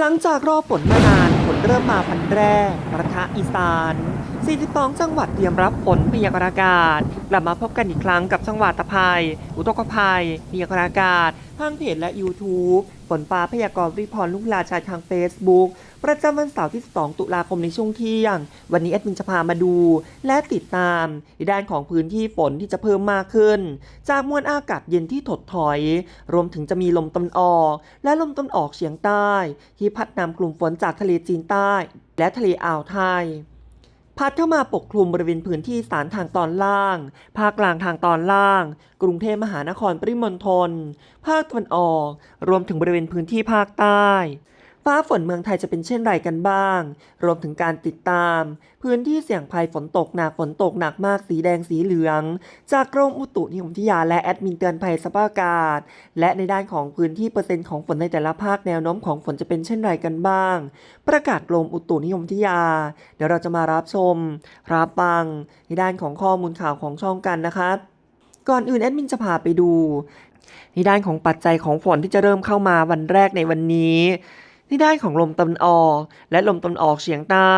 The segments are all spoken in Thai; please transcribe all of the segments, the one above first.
หลังจากรอฝนมานานฝนเริ่มมาพันแรกประทะอีสาน 42 จังหวัดเตรียมรับฝนพยากรณ์อากาศ กลับมาพบกันอีกครั้งกับจังหวัดตะไคร้อุทกภัยพยากรณ์อากาศทางเพจและ YouTube ฝนฟ้าพยากรณ์รีพรลุกลาชายทาง Facebook ประจำวันเสาร์ที่2ตุลาคมในช่วงเที่ยง วันนี้แอดมินจะพามาดู และติดตามในด้านของพื้นที่ฝนที่จะเพิ่มมากขึ้น จากมวลอากาศเย็นที่ถดถอย รวมถึงจะมีลมตะวันออก และลมตะวันออกเฉียงใต้ ที่พัดนำกลุ่มฝนจากทะเลจีนใต้ และทะเลอ่าวไทยพัดเข้ามาปกคลุมบริเวณพื้นที่สารทางตอนล่าง ภาคกลางทางตอนล่าง กรุงเทพมหานครปริมณฑล ภาคตะวันออก รวมถึงบริเวณพื้นที่ภาคใต้ ฟ้าฝนเมืองไทยจะเป็นเช่นไรกันบ้าง รวมถึงการติดตาม พื้นที่เสี่ยงภัยฝนตกหนักฝนตกหนักมากสีแดงสีเหลือง จากกรมอุตุนิยมวิทยาและแอดมินเตือนภัยสภาพอากาศ และในด้านของพื้นที่เปอร์เซ็นต์ของฝนในแต่ละภาคแนวโน้มของฝนจะเป็นเช่นไรกันบ้าง ประกาศกรมอุตุนิยมวิทยา เดี๋ยวเราจะมารับชมรับฟังในด้านของข้อมูลข่าวของช่องกันนะครับก่อนอื่นแอดมินจะพาไปดูในด้านของปัจจัยของฝนที่จะเริ่มเข้ามาวันแรกในวันนี้ ในด้านของลมตะวันออก และลมตะวันออกเฉียงใต้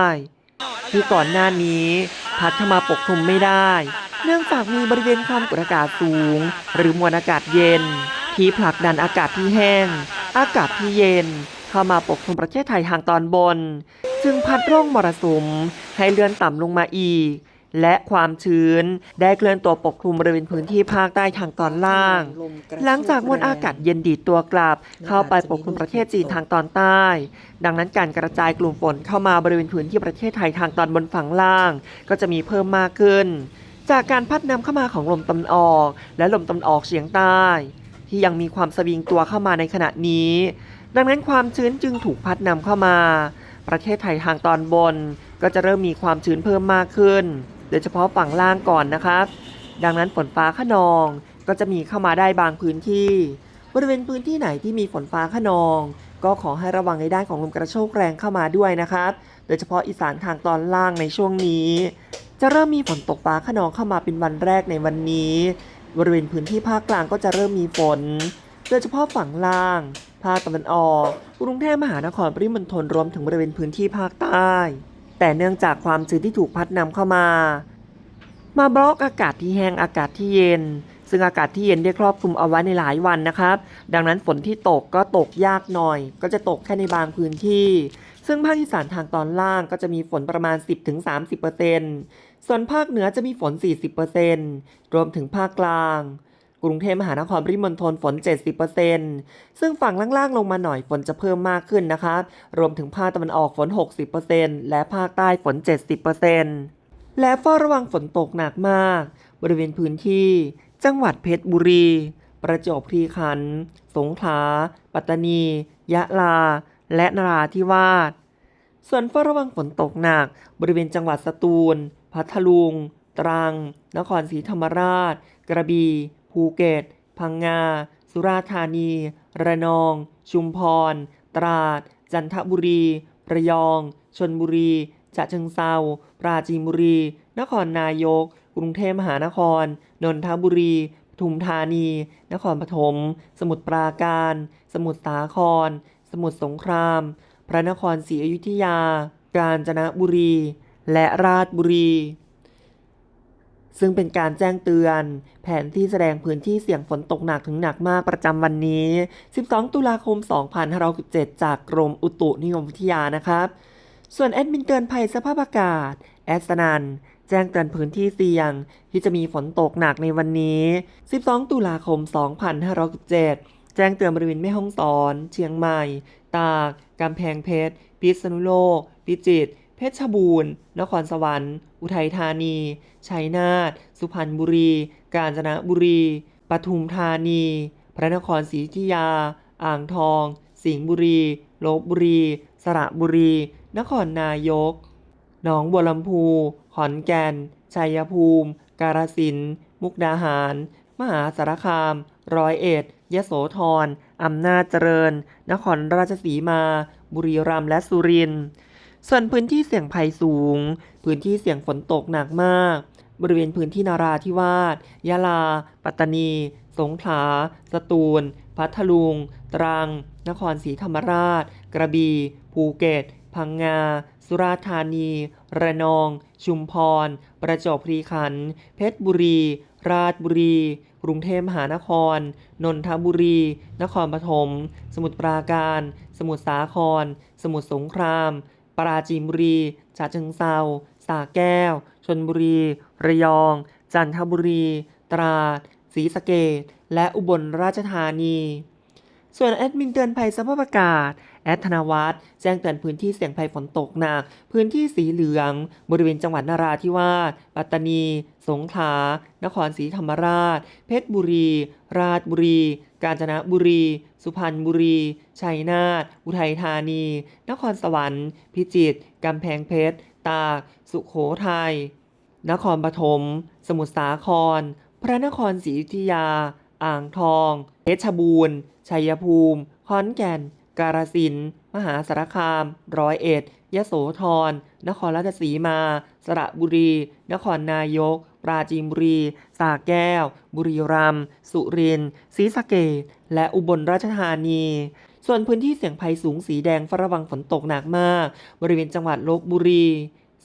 ที่ก่อนหน้านี้พัดเข้ามาปกคลุมไม่ได้ เนื่องจากมีบริเวณความกดอากาศสูง หรือมวลอากาศเย็น ที่ผลักดันอากาศที่แห้ง อากาศที่เย็น เข้ามาปกคลุมประเทศไทยทางตอนบน จึงพัดร่องมรสุมให้เลื่อนต่ำลงมาอีก และความชื้น ได้เคลื่อนตัวปกคลุมบริเวณพื้นที่ภาคใต้ทางตอนล่าง หลังจากมวลอากาศเย็นดีดตัวกลับ เข้าไปปกคลุมประเทศจีนทางตอนใต้ ดังนั้นการกระจายกลุ่มฝนเข้ามาบริเวณพื้นที่ประเทศไทยทางตอนบนฝั่งล่าง ก็จะมีเพิ่มมากขึ้น จากการพัดนำเข้ามาของลมตะวันออก และลมตะวันออกเฉียงใต้ ที่ยังมีความสวิงตัวเข้ามาในขณะนี้ ดังนั้นความชื้นจึงถูกพัดนำเข้ามา ประเทศไทยทางตอนบน ก็จะเริ่มมีความชื้นเพิ่มมากขึ้น โดยเฉพาะฝั่งล่างก่อนนะครับ ดังนั้นฝนฟ้าขนองก็จะมีเข้ามาได้บางพื้นที่ บริเวณพื้นที่ไหนที่มีฝนฟ้าขนอง ก็ขอให้ระวังในด้านของลมกระโชกแรงเข้ามาด้วยนะครับ โดยเฉพาะอีสานทางตอนล่างในช่วงนี้ จะเริ่มมีฝนตกฟ้าขนองเข้ามาเป็นวันแรกในวันนี้ บริเวณพื้นที่ภาคกลางก็จะเริ่มมีฝน โดยเฉพาะฝั่งล่าง ภาคตะวันออก กรุงเทพมหานครปริมณฑลรวมถึงบริเวณพื้นที่ภาคใต้ แต่เนื่องจากความชื้นที่ถูกพัดนำเข้ามา มาบล็อกอากาศที่แห้งอากาศที่เย็น ซึ่งอากาศที่เย็นได้ครอบคลุมเอาไว้ในหลายวันนะครับ ดังนั้นฝนที่ตกก็ตกยากหน่อย ก็จะตกแค่ในบางพื้นที่ ซึ่งภาคอีสานทางตอนล่างก็จะมีฝนประมาณ 10-30%ส่วนภาคเหนือจะมีฝน 40%รวมถึงภาคกลาง กรุงเทพมหานครปริมณฑลฝน 70%ซึ่งฝั่งล่างๆ ลงมาหน่อยฝนจะเพิ่มมากขึ้นนะครับรวมถึงภาคตะวันออกฝน 60%และภาคใต้ฝน 70%และเฝ้าระวังฝนตกหนักมาก บริเวณพื้นที่ จังหวัดเพชรบุรี ประจวบคีรีขันธ์สงขลา ปัตตานี ยะลา และนราธิวาส ส่วนเฝ้าระวังฝนตกหนัก บริเวณจังหวัดสตูล พัทลุง ตรัง นครศรีธรรมราช กระบี่ ภูเก็ต พังงา สุราษฎร์ธานี ระนอง ชุมพร ตราด จันทบุรี ระยอง ชนบุรีฉะเชิงเซาปราจีนบุรี นครนายก กรุงเทพมหานคร นนทบุรีปทุมธานี นครปฐม สมุทรปราการ สมุทรสาคร สมุทรสงคราม พระนครศรีอยุธยา กาญจนบุรี และราชบุรี ซึ่งเป็นการแจ้งเตือน แผนที่แสดงพื้นที่เสี่ยงฝนตกหนักถึงหนักมากประจำวันนี้ 12 ตุลาคม 2567 จากกรมอุตุนิยมวิทยานะครับ ส่วนแอดมินเตือนภัยสภาพอากาศ แอสนันแจ้งเตือนพื้นที่เสี่ยง ที่จะมีฝนตกหนักในวันนี้ 12 ตุลาคม 2567 แจ้งเตือนบริเวณแม่ฮ่องสอน เชียงใหม่ ตาก กำแพงเพชร พิษณุโลก พิจิตร เพชรบูรณ์ นครสวรรค์ อุทัยธานี ชัยนาท สุพรรณบุรี กาญจนบุรี ปทุมธานี พระนครศรีอยุธยา อ่างทอง สิงห์บุรี ลบบุรี สระบุรี นครนายก หนองบัวลำพู ขอนแก่น ชัยภูมิ กาฬสินธุ์ มุกดาหาร มหาสารคาม ร้อยเอ็ด ยโสธร อำนาจเจริญ นครราชสีมา บุรีรัมย์และสุรินทร์ ส่วนพื้นที่เสี่ยงภัยสูง พื้นที่เสี่ยงฝนตกหนักมาก บริเวณพื้นที่นาราธิวาส ยะลา ปัตตานี สงขลา สตูล พัทลุง ตรัง นครศรีธรรมราช กระบี่ ภูเก็ต พังงา สุราษฎร์ธานี ระนอง ชุมพร ประจวบคีรีขันธ์ เพชรบุรี ราชบุรี กรุงเทพมหานคร นนทบุรี นครปฐม สมุทรปราการ สมุทรสาคร สมุทรสงคราม ปราจีนบุรีฉะเชิงเซาสระแก้ว ชนบุรี ระยอง จันทบุรี ตราดศรีสะเกษและอุบลราชธานี ส่วนแอดมินเตือนภัยสภาพอากาศ แอดธนวัฒน์แจ้งเตือนพื้นที่เสี่ยงภัยฝนตกหนัก พื้นที่สีเหลือง บริเวณจังหวัดนราธิวาส ปัตตานี สงขลา นครศรีธรรมราช เพชรบุรี ราชบุรี กาญจนบุรี สุพรรณบุรี ชัยนาท อุทัยธานี นครสวรรค์ พิจิตร กำแพงเพชร ตาก สุโขทัย นครปฐม สมุทรสาคร พระนครศรีอยุธยา อ่างทอง เพชรบูรณ์ ชัยภูมิ ขอนแก่น กาฬสินธุ์มหาสารคาม ร้อยเอ็ดยโสธร นครราชสีมา สระบุรี นครนายก ปราจีนบุรีสระแก้ว บุรีรัมย์ สุรินทร์ ศรีสะเกษและอุบลราชธานี ส่วนพื้นที่เสี่ยงภัยสูงสีแดงเฝ้าระวังฝนตกหนักมาก บริเวณจังหวัดลบบุรี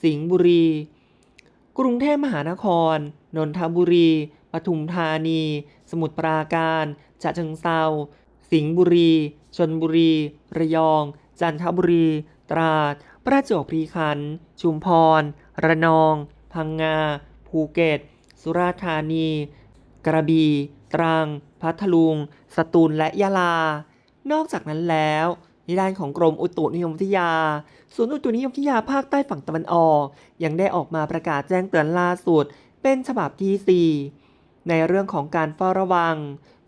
สิงห์บุรี กรุงเทพมหานคร นนทบุรี ปทุมธานี สมุทรปราการ ฉะเชิงเซาสิงห์บุรี ชนบุรี ระยอง จันทบุรี ตราด ประจวบคีรีขันธ์ชุมพร ระนอง พังงา ภูเก็ต สุราษฎร์ธานี กระบี่ ตรัง พัทลุง สตูล และยะลา นอกจากนั้นแล้วในด้านของกรมอุตุนิยมวิทยา ศูนย์อุตุนิยมวิทยาภาคใต้ฝั่งตะวันออก ยังได้ออกมาประกาศแจ้งเตือนล่าสุด เป็นฉบับที่ 4 ในเรื่องของการเฝ้าระวัง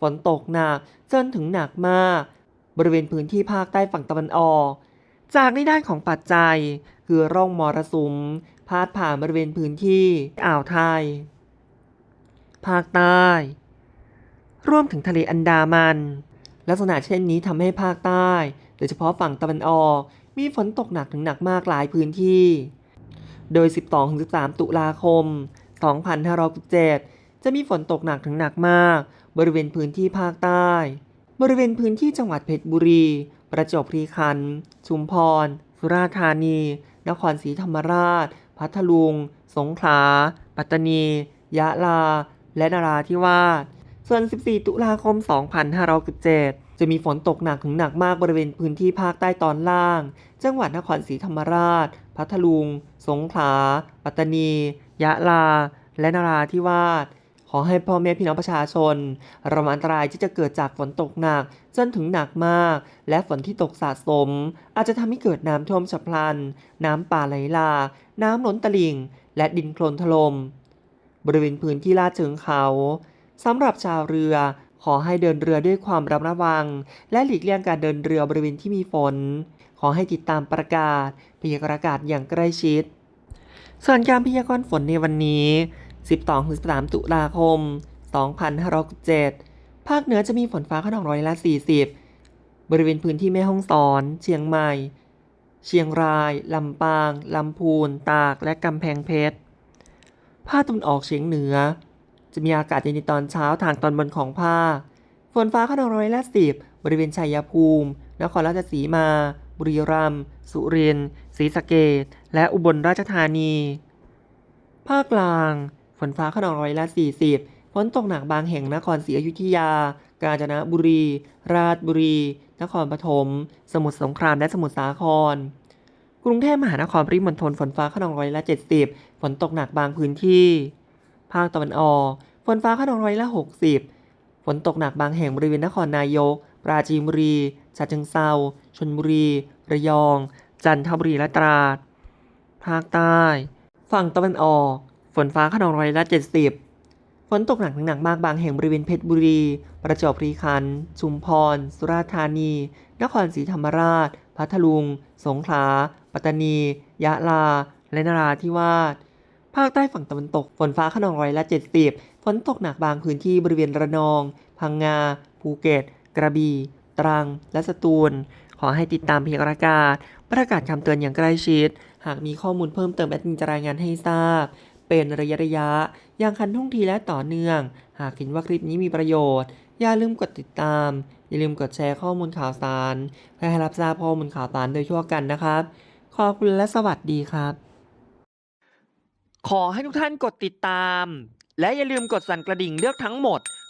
ฝนตกหนักจนถึงหนักมาก บริเวณพื้นที่ภาคใต้ฝั่งตะวันออก จากในด้านของปัจจัย คือร่องมรสุม พาดผ่านบริเวณพื้นที่อ่าวไทย ภาคใต้รวมถึงทะเลอันดามัน ลักษณะเช่นนี้ทำให้ภาคใต้ โดยเฉพาะฝั่งตะวันออก มีฝนตกหนักถึงหนักมากหลายพื้นที่ โดย 12-13 ตุลาคม 2567 จะมีฝนตกหนักถึงหนักมาก บริเวณพื้นที่ภาคใต้ บริเวณพื้นที่จังหวัดเพชรบุรี ประจวบคีรีขันธ์ชุมพร สุราษฎร์ธานี นครศรีธรรมราช พัทลุง สงขลา ปัตตานี ยะลา และนราธิวาส ส่วน 14 ตุลาคม 2567 จะมีฝนตกหนักถึงหนักมากบริเวณพื้นที่ภาคใต้ตอนล่าง จังหวัดนครศรีธรรมราช พัทลุง สงขลา ปัตตานี ยะลา และนราธิวาส ขอให้พ่อแม่พี่น้องประชาชน ระมัดอันตรายที่จะเกิดจากฝนตกหนักจนถึงหนักมาก และฝนที่ตกสะสม อาจจะทำให้เกิดน้ำท่วมฉับพลัน น้ำป่าไหลหลากน้ำล้นตลิ่ง และดินโคลนถล่มบริเวณพื้นที่ลาดเชิงเขาสำหรับชาวเรือขอให้เดินเรือด้วยความระมัดระวัง และหลีกเลี่ยงการเดินเรือบริเวณที่มีฝน ขอให้ติดตามประกาศพยากรณ์อากาศอย่างใกล้ชิด ส่วนการพยากรณ์ฝนในวันนี้ 12-13 ตุลาคม 2567 ภาคเหนือจะมีฝนฟ้าขนองร้อยละ 40 บริเวณพื้นที่แม่ฮ่องสอน เชียงใหม่ เชียงราย ลำปาง ลำพูน ตาก และกำแพงเพชร ภาคตะวันออกเฉียงเหนือ จะมีอากาศเย็นในตอนเช้าทางตอนบนของภาค ฝนฟ้าขนองร้อยละสิบบริเวณชัยภูมิ นครราชสีมา บุรีรัมย์ สุรินทร์ ศรีสะเกษและอุบลราชธานี ภาคกลาง ฝนฟ้าขนองร้อยละ 40 ฝนตกหนักบางแห่งนครศรีอยุธยา กาญจนบุรี ราชบุรี นครปฐม สมุทรสงครามและสมุทรสาคร กรุงเทพมหานครปริมณฑลฝนฟ้าขนองร้อยละ 70 ฝนตกหนักบางพื้นที่ ภาคตะวันออก ฝนฟ้าขนองร้อยละ 60 ฝนตกหนักบางแห่งบริเวณนครนายก ปราจีนบุรีฉะเชิงเซาชลบุรี ระยอง จันทบุรีและตราด ภาคใต้ ฝั่งตะวันออก ฝนฟ้าขนองร้อยละ70ฝนตกหนักถึงหนักมากบางแห่งบริเวณเพชรบุรี ประจวบคีรีขันธ์ชุมพร สุราษฎร์ธานี นครศรีธรรมราช พัทลุง สงขลา ปัตตานี ยะลา และนราธิวาส ภาคใต้ฝั่งตะวันตก ฝนฟ้าขนองร้อยละ 70 ฝนตกหนักบางพื้นที่บริเวณระนอง พังงา ภูเก็ต กระบี่ ตรัง และสตูล ขอให้ติดตามพยากรณ์อากาศ ประกาศคำเตือนอย่างใกล้ชิด หากมีข้อมูลเพิ่มเติมแอดมินจะรายงานให้ทราบ เป็นระยะระยะอย่างคันท่วงทีและต่อเนื่อง หากเห็นว่าคลิปนี้มีประโยชน์ อย่าลืมกดติดตาม อย่าลืมกดแชร์ข้อมูลข่าวสาร เพื่อให้รับทราบข้อมูลข่าวสารโดยทั่วกันนะครับ ขอบคุณและสวัสดีครับ ขอให้ทุกท่านกดติดตาม และอย่าลืมกดสั่นกระดิ่งเลือกทั้งหมด